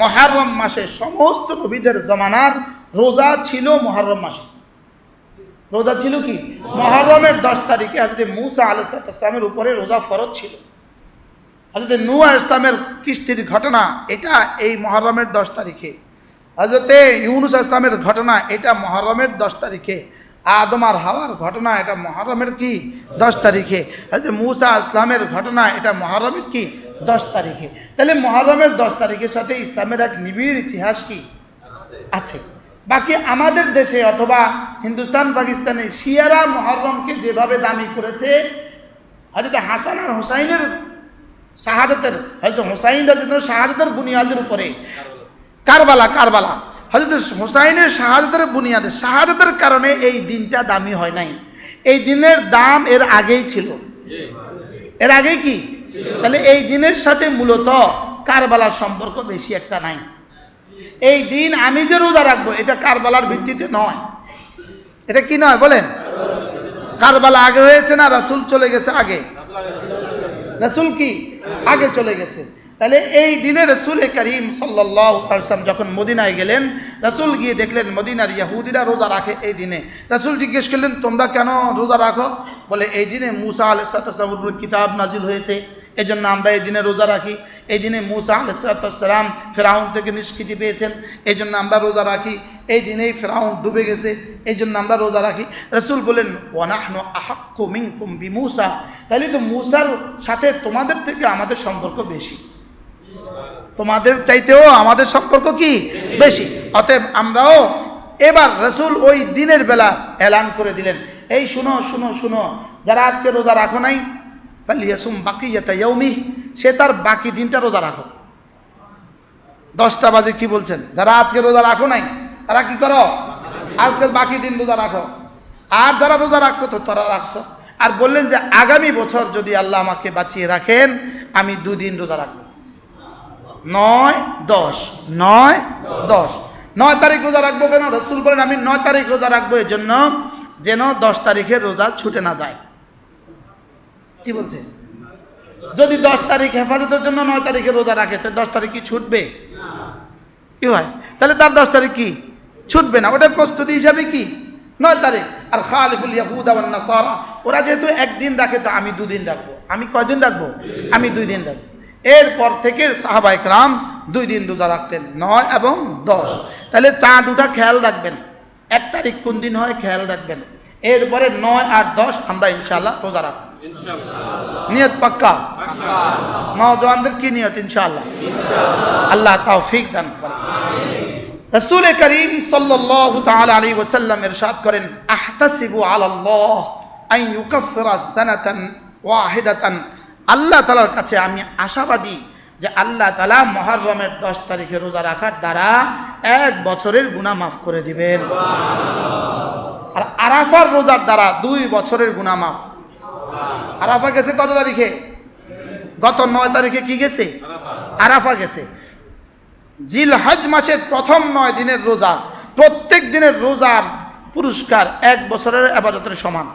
মহারম মাসে সমস্ত নবীদের জমানার রোজা ছিল মহারম মাসে। রোজা ছিল কি? মহরমের দশ তারিখে হাজরত মুসা আলাইসালামের উপরে রোজা ফরজ ছিল। হজরত নুয়া ইসলামের কিস্তির ঘটনা এটা এই মহরমের দশ তারিখে। হজরতে ইউনুস ইসলামের ঘটনা এটা মহরমের দশ তারিখে। আদম আর হাওয়ার ঘটনা, এটা মহরমের কি? দশ তারিখে। হজরত মুসা ইসলামের ঘটনা, এটা মহরমের কি? দশ তারিখে। তাহলে মহরমের দশ তারিখের সাথে ইসলামের এক নিবিড় ইতিহাস কি? আছে। বাকি আমাদের দেশে অথবা হিন্দুস্তান, পাকিস্তানে শিয়ারা মহরমকে যেভাবে দামি করেছে হজরত হাসান আর হোসাইনের শাহাদতের হয়তো হোসাইন রাজিদের শাহাদতের বুনিয়াদের উপরে। কারবালা কারবালা। হজরত হোসাইনের শাহাদতের বুনিয়াদে, শাহাদতের কারণে এই দিনটা দামি হয় নাই। এই দিনের দাম এর আগেই ছিল। এর আগেই কি? তাহলে এই দিনের সাথে মূলত কারবালার সম্পর্ক বেশি একটা নাই। এই দিন আমি যে রোজা রাখব, এটা কারবালার ভিত্তিতে নয়। এটা কি নয় বলেন? কারবালা আগে হয়েছে না? রাসুল চলে গেছে আগে। রাসুল কি? আগে চলে গেছে। তাহলে এই দিনে রসুল করিম সাল্লাম যখন মদিনায় গেলেন, রসুল গিয়ে দেখলেন মদিনার ইয়াহুদিরা রোজা রাখে এই দিনে। রসুল জিজ্ঞেস করলেন, তোমরা কেন রোজা রাখো? বলে, এই দিনে মুসা আলাইসালাম কিতাব নাজিল হয়েছে। এই জন্য আমরা এই দিনে রোজা রাখি। এই দিনে মুসা আলাইসালাম ফেরাউন থেকে নিষ্কৃতি পেয়েছেন। এই জন্য আমরা রোজা রাখি। এই দিনেই ফেরাউন ডুবে গেছে। এই জন্য আমরা রোজা রাখি। রসুল বলেন ওয়ানাহন আহাক্কু মিনকুম বি মুসা তাহলে তো মুসার সাথে তোমাদের থেকে আমাদের সম্পর্ক বেশি। তোমাদের চাইতেও আমাদের সম্পর্ক কি? বেশি। অতএব আমরাও এবার রসুল ওই দিনের বেলা এলান করে দিলেন। এই শুনো শুনো শুনো। যারা আজকে রোজা রাখো নাই, ফালিয়াসুম বাকি যেতে ইয়ৌমি সে তার বাকি দিনটা রোজা রাখো। দশটা বাজে কি বলছেন? যারা আজকে রোজা রাখো নাই, তারা কি করো? আজকে বাকি দিন রোজা রাখো। আর যারা রোজা রাখছো, তো তারা রাখছো। আর বললেন যে, আগামী বছর যদি আল্লাহ আমাকে বাঁচিয়ে রাখেন, আমি দুদিন রোজা রাখব। নয় দশ। নয় দশ। নয় তারিখ রোজা রাখব কেন? রসুল বলেন আমি নয় তারিখ রোজা রাখব এই জন্য যেন দশ তারিখের রোজা ছুটে না যায়। কি বলছে? যদি দশ তারিখ হেফাজতের জন্য নয় তারিখে রোজা রাখে তো দশ তারিখ কি ছুটবে? কি হয়? তাহলে তার দশ তারিখ কি? ছুটবে না। ওটার প্রস্তুতি হিসাবে কি? নয় তারিখ। আর খালিফুল ইয়াহুদ আবার নাসারা ওরা যেহেতু একদিন রাখে তো আমি দুদিন রাখব। আমি কয়দিন রাখব? আমি দুই দিন রাখব। এরপর থেকে সাহাবাই রাম দুই দিন রোজা রাখতেন নয় এবং দশ। তাহলে চাঁদ উঠা খেয়াল রাখবেন। এক তারিখ কোন দিন হয় খেয়াল রাখবেন। এরপরে নয় আর দশ আমরা ইনশাল্লাহ রোজা রাখব। নিয়ত পাক্কা? নওজওয়ানদের কি নিয়ত ইনশাআল্লাহ? আল্লাহ তৌফিক দান করেন। রসুল করিম সাল্লাল্লাহু তাআলা আলাইহি ওয়াসাল্লাম ইরশাদ করেন আহতাসিবু আলাল্লাহ আন ইউকাফিরা সানাতান ওয়াহিদাতান। আল্লাহ তালার কাছে আমি আশাবাদী যে আল্লাহ তালা মুহররমের 10 তারিখে রোজা রাখার দ্বারা এক বছরের গুনাহ মাফ করে দিবেন। আর আরাফার রোজার দ্বারা দুই বছরের গুনাহ মাফ। আরাফা গেছে কত তারিখে? গত নয় তারিখে কি গেছে? আরাফা গেছে। জিল হজ মাসের প্রথম নয় দিনের রোজা, প্রত্যেক দিনের রোজার পুরস্কার এক বছরের আবাদতের সমান।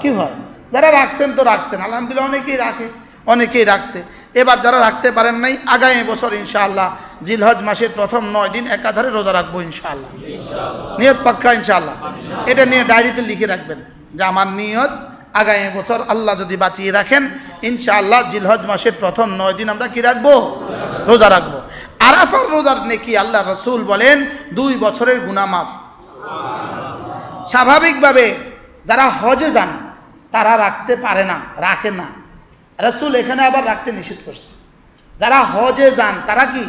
কি হয়? যারা রাখছেন তো রাখছেন আলহামদুলিল্লাহ অনেকেই রাখে অনেকেই রাখছে। এবার যারা রাখতে পারেন নাই আগামী বছর ইনশাআল্লাহ জিলহজ মাসের প্রথম নয় দিন একাধারে রোজা রাখব ইনশাআল্লাহ। নিয়ত পাক্কা ইনশাআল্লাহ। এটা নিয়ে ডায়েরিতে লিখে রাখবেন যে আমার নিয়ত আগামী বছর আল্লাহ যদি বাঁচিয়ে রাখেন ইনশাআল্লাহ জিলহজ মাসের প্রথম নয় দিন আমরা কি রাখব? রোজা রাখব। আরাফার রোজার নেকি আল্লাহ রসুল বলেন দুই বছরের গুনামাফ স্বাভাবিকভাবে যারা হজে যান তারা রাখতে পারে না, রাখে না। রসুল এখানে আবার রাখতে নিষেধ করছে। যারা হজে যান, তারা কি?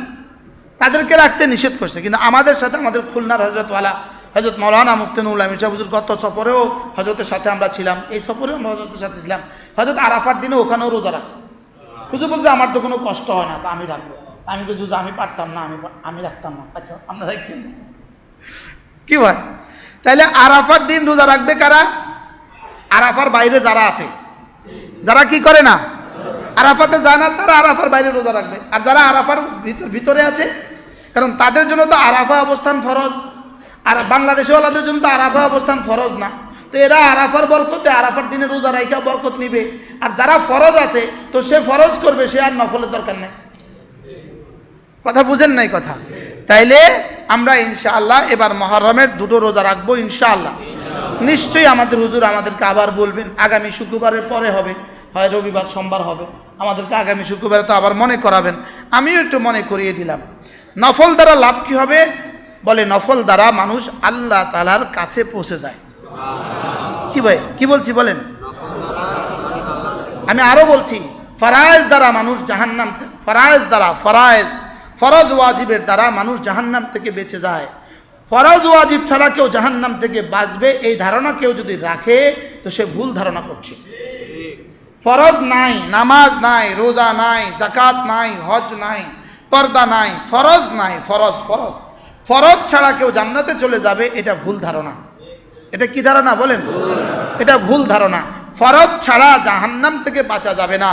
তাদেরকে রাখতে নিষেধ করছে। কিন্তু আমাদের সাথে আমাদের খুলনার হজরতওয়ালা হজরত মৌলানা মুফতিনুল মির্জা হুজুর, গত সফরেও হজরতের সাথে আমরা ছিলাম। এই সফরেও আমরা হজরতের সাথে ছিলাম। হজরত আরাফার দিনে ওখানেও রোজা রাখছে। হুজুর বলছে, আমার তো কোনো কষ্ট হয় না, তা আমি রাখব। আমি কিছু আমি পারতাম না, আমি আমি রাখতাম না। আচ্ছা আমরা রাখবেন কি ভাই? তাহলে আরাফার দিন রোজা রাখবে কারা? আরাফার বাইরে যারা আছে, যারা কি করে না? আরাফাতে যায় না, তারা আরাফার বাইরে রোজা রাখবে। আর যারা আরাফার ভিতর ভিতরে আছে, কারণ তাদের জন্য তো আরাফা অবস্থান ফরজ, আর বাংলাদেশওয়ালাদের জন্য তো আরাফা অবস্থান ফরজ না। তো এরা আরাফার বরকতে আরাফার দিনে রোজা রাইখা বরকত নিবে। আর যারা ফরজ আছে, তো সে ফরজ করবে, সে আর নফলের দরকার নেই। কথা বুঝেন নাই কথা? তাইলে আমরা ইনশাআল্লাহ এবার মহরমের দুটো রোজা রাখব ইনশাআল্লাহ। নিশ্চয়ই আমাদের হুজুর আমাদেরকে আবার বলবেন, আগামী শুক্রবারের পরে হবে, হয় রবিবার, সোমবার হবে। আমাদেরকে আগামী শুক্রবারে তো আবার মনে করাবেন। আমিও একটু মনে করিয়ে দিলাম। নফল দ্বারা লাভ কি হবে? বলে নফল দ্বারা মানুষ আল্লাহ তালার কাছে পৌঁছে যায়। কি ভাই, কি বলছি বলেন? আমি আরও বলছি, ফরায়েজ দ্বারা মানুষ জাহান্নাম ফরায়েজ দ্বারা, ফরায়েজ, ফরজ ওয়াজিবের দ্বারা মানুষ জাহান্নাম থেকে বেঁচে যায়। ফরজ ওয়াজিব ছাড়া কেউ জাহান্নাম থেকে বাঁচবে, এই ধারণা কেউ যদি রাখে, তো সে ভুল ধারণা করছে। ফরজ নাই, নামাজ নাই, রোজা নাই জাকাত নাই, হজ নাই, পর্দা নাই, ফরজ নাই, ফরজ ফরজ। ফরজ ছাড়া কেউ জান্নাতে চলে যাবে, এটা ভুল ধারণা। এটা কি ধারণা বলেন? এটা ভুল ধারণা। ফরজ ছাড়া জাহান্নাম থেকে বাঁচা যাবে না।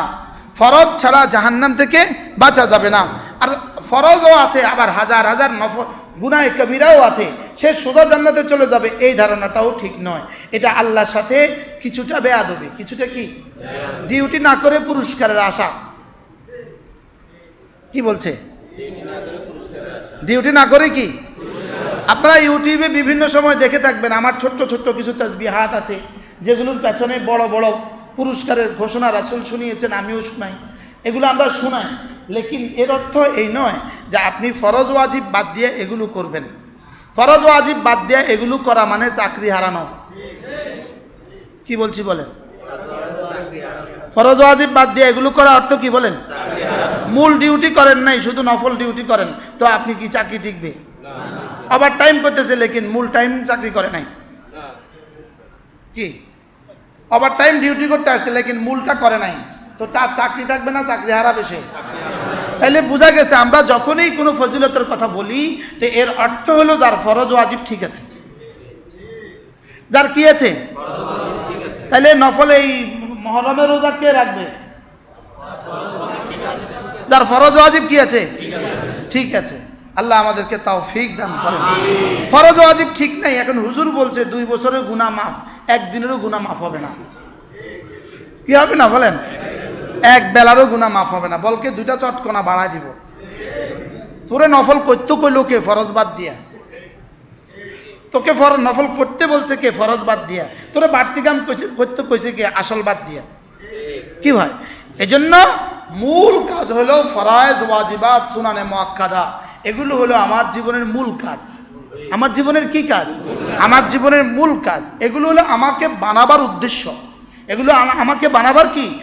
ফরজ ছাড়া জাহান্নাম থেকে বাঁচা যাবে না। আর ফরজও আছে, আবার হাজার হাজার নফ গুনায় কবিরাও আছে, সে সোজা জান্নাতে চলে যাবে। এই ধারণাটাও ঠিক নয়। এটা আল্লাহর সাথে কিছুটা বেয়াদবি। কিছুটা কি? ডিউটি না করে পুরস্কারের আশা। কি বলছে? ডিউটি না করে কি? আপনারা ইউটিউবে বিভিন্ন সময় দেখে থাকবেন, আমার ছোট্ট ছোট্ট কিছু তাজবি হাত আছে, যেগুলোর পেছনে বড় বড় পুরস্কারের ঘোষণা রাসুল শুনিয়েছেন, আমিও শোনাই। এগুলো আমরা শোনাই। লেকিন এর অর্থ এই নয় যে আপনি ফরজ ওয়াজিব বাদ দিয়ে এগুলো করবেন। ফরজ ওয়াজিব বাদ দিয়ে এগুলো করা মানে চাকরি হারানো। কি বলছি বলেন? ফরজ ওয়াজিব বাদ দিয়ে এগুলো করা অর্থ কি বলেন? মূল ডিউটি করেন নাই, শুধু নফল ডিউটি করেন। তো আপনি কি চাকরি টিকবে? আবার টাইম করতেছে, লেকিন মূল টাইম চাকরি করে নাই। কি? ওভার টাইম ডিউটি করতে আসছে, লেকিন মূলটা করে নাই। তো চাকরি থাকবে না, চাকরি হারাবে সে। তাইলে বোঝা গেছে আমরা যখনই কোনো ফজিলতের কথা বলি তো এর অর্থ হলো যার ফরজ ওয়াজিব ঠিক আছে। যার কি আছে? তাইলে নফল এই মহরমের রোজা কে রাখবে? যার ফরজ ওয়াজিব কি আছে? ঠিক আছে। আল্লাহ আমাদেরকে তাও ফিক দান করেন। ফরজ ওয়াজিব ঠিক নাই। এখন হুজুর বলছে দুই বছরের গুণা মাফ একদিনেরও গুণা মাফ হবে না। কি হবে না বলেন? এক বেলারও গুণা মাফ হবে না। বলকে দুইটা চটকনা বাড়াই দিব। তোরে নফল করতে কইলো কে? ফরজ বাদ দিয়া। তোকে ফর নফল করতে বলছে কে? ফরজ বাদ দিয়া। তোরে বাড়তি কাম করতে কইছে কে? আসল বাদ দিয়া। কি ভাই? এজন্য মূল কাজ হলো ফরায়েজ, ওয়াজিবাত, সুনানে মোয়াক্কাদা এগুলো হলো আমার জীবনের মূল কাজ। আমার জীবনের কি কাজ? আমার জীবনের মূল কাজ। এগুলো হলো আমাকে বানাবার উদ্দেশ্য। এগুলো আমাকে বানাবার কি?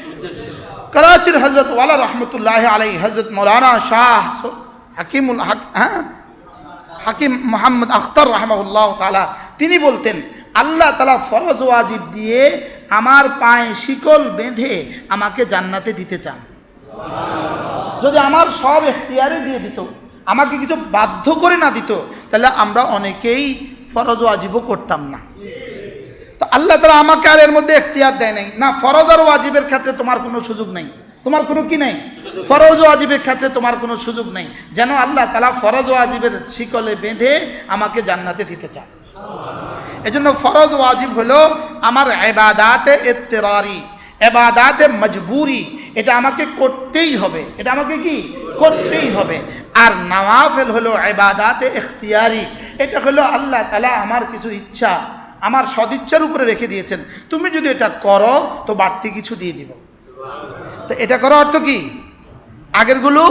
করাচির হজরত ওয়ালা রহমতুল্লাহ আলাই হজরত মৌলানা শাহ হাকিমুল হাক হ্যাঁ? হাকিম মোহাম্মদ আখতার রহমাউল্লাহ তালা তিনি বলতেন, আল্লাহ তালা ফরজ ওয়াজিব দিয়ে আমার পায়ে শিকল বেঁধে আমাকে জান্নাতে দিতে চান। যদি আমার সব এখতিয়ারে দিয়ে দিত, আমাকে কিছু বাধ্য করে না দিত, তাহলে আমরা অনেকেই ফরজ ওয়াজিবও করতাম না। তো আল্লাহ তালা আমাকে আর এর মধ্যে এখতিয়ার দেয় নাই। না, ফরজ আর ওয়াজিবের ক্ষেত্রে তোমার কোনো সুযোগ নেই। তোমার কোনো কি নেই? ফরজ ওয়াজিবের ক্ষেত্রে তোমার কোনো সুযোগ নেই। যেন আল্লাহ তালা ফরজ ওয়াজিবের শিকলে বেঁধে আমাকে জান্নাতে দিতে চায়। এজন্য ফরজ ওয়াজিব হলো আমার এবাদাতে এত্তেরারি এবাদাতে মজবুরি। এটা আমাকে করতেই হবে। এটা আমাকে কি? করতেই হবে। আর নওয়াফেল হলো এবাদাতে এখতিয়ারি এটা হলো আল্লাহ তালা আমার কিছু ইচ্ছা। আমার সদিচ্ছার উপরে রেখে দিয়েছেন। তুমি যদি এটা করো, তো বাড়তি কিছু দিয়ে দিব। তো এটা করার অর্থ কি? আগেরগুলো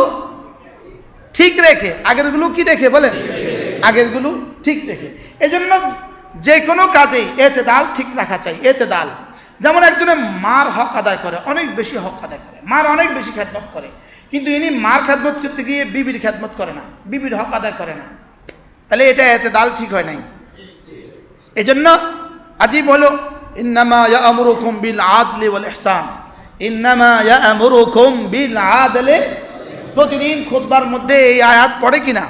ঠিক রেখে, আগেরগুলো কি দেখে বলেন? আগেরগুলো ঠিক রেখে। এজন্য যে কোনো কাজেই এতে দাল ঠিক রাখা চাই, এতে দাল। যেমন একজনে মার হক আদায় করে, অনেক বেশি হক আদায় করে। মার অনেক বেশি খেদমত করে। কিন্তু ইনি মার খেদমত করতে গিয়ে বিবির খেদমত করে না, বিবির হক আদায় করে না। তাহলে এটা এতে দাল ঠিক হয় নাই। এজন্য আজীব হলো, ইন্নামা ইয়ামুরুকুম বিল আদলি ওয়াল ইহসান ইন্নামা ইয়ামুরুকুম বিল আদলি প্রতিদিন খুতবার মধ্যে এই আয়াত পড়ে কিনা?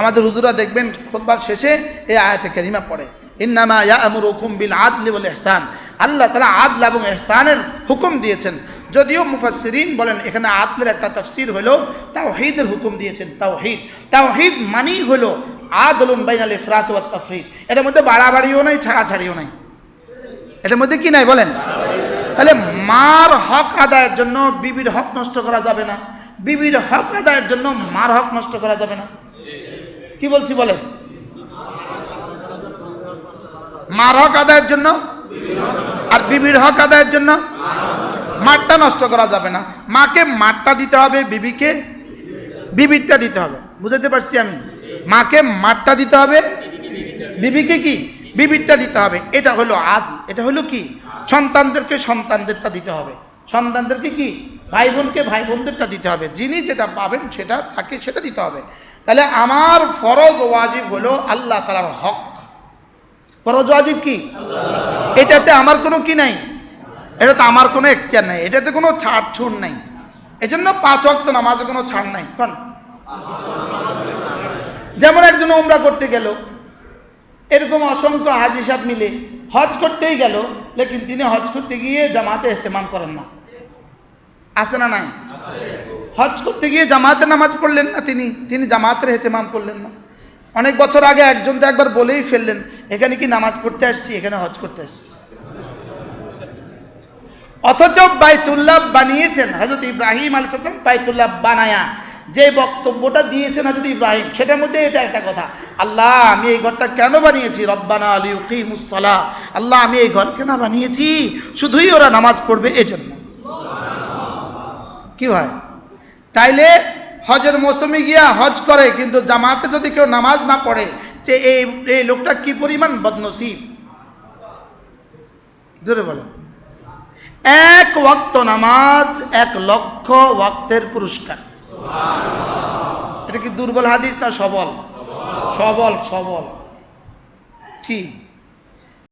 আমাদের হুজুরা দেখবেন খুতবার শেষে এই আয়াতে কারিমা পড়ে। ইন্নামা ইয়ামুরুকুম বিল আদলি ওয়াল ইহসান আল্লাহ তাআলা আদল এবং ইহসানের হুকুম দিয়েছেন। যদিও মুফাসসিরিন বলেন, এখানে আদলের একটা তাফসীর হলো, তাওহীদের হুকুম দিয়েছেন, তাওহীদ। তাওহীদ মানেই হলো আদলুন বাইনাল ইফরাত ওয়াত তাফরিদ এটার মধ্যে বাড়াবাড়িও নাই, ছাড়াছাড়িও নাই। এটার মধ্যে কি নাই বলেন? তাহলে মার হক আদায়ের জন্য বিবির হক নষ্ট করা যাবে না। বিবির হক আদায়ের জন্য মার হক নষ্ট করা যাবে না। কি বলছি বলেন? মার হক আদায়ের জন্য আর বিবির হক আদায়ের জন্য মারটা নষ্ট করা যাবে না। মাকে মারটা দিতে হবে, বিবিকে বিবিরটা দিতে হবে। বুঝাতে পারছি আমি? মাকে মাঠটা দিতে হবে। বিবিকে কি? বিবিরটা দিতে হবে। এটা হলো আজ। এটা হলো কি? সন্তানদেরকে সন্তানদেরটা দিতে হবে। সন্তানদেরকে কি? ভাই বোনকে ভাই বোনদেরটা দিতে হবে। যিনি যেটা পাবেন সেটা, তাকে সেটা দিতে হবে। তাহলে আমার ফরজ ওয়াজিব হলো আল্লাহ তালার হক। ফরজ ওয়াজিব কি? এটাতে আমার কোনো কি নাই? এটাতে আমার কোনো এখতিয়ার নাই। এটাতে কোনো ছাড় ছুড় নাই। এজন্য পাঁচ অক্ত নামাজে কোনো ছাড় নাই। কোন? যেমন একজন ওমরা করতে গেল, এরকম অসংখ্য হাজ হিসাব মিলে হজ করতেই গেল, লেকিন তিনি হজ করতে গিয়ে জামাতে এহতেমাম করেন না। আছে না নাই? হজ করতে গিয়ে জামাতে নামাজ পড়লেন না তিনি তিনি জামাতের এহতেমাম করলেন না। অনেক বছর আগে একজন তো একবার বলেই ফেললেন, এখানে কি নামাজ পড়তে আসছি? এখানে হজ করতে আসছি। অথচ বাইতুল্লাহ বানিয়েছেন হজরত ইব্রাহিম আল সালাম বাইতুল্লাহ বানায়া। যে বক্তব্যটা দিয়েছেন হজরত ইব্রাহিম, সেটার মধ্যে এটা একটা কথা। আল্লাহ, আমি এই ঘরটা কেন বানিয়েছি? রব্বানা আলী উকিমুসলা আল্লাহ, আমি এই ঘর কেন বানিয়েছি? শুধুই ওরা নামাজ পড়বে এই জন্য কি হয়? তাইলে হজের মৌসুমে গিয়া হজ করে, কিন্তু জামাতে যদি কেউ নামাজ না পড়ে, যে এই এই লোকটা কি পরিমাণ বদনসিব? জোরে বলো। এক ওয়াক্ত নামাজ, এক লক্ষ ওয়াক্তের পুরস্কার। এটা কি দুর্বল হাদিস না সবল? সবল সবল। কি?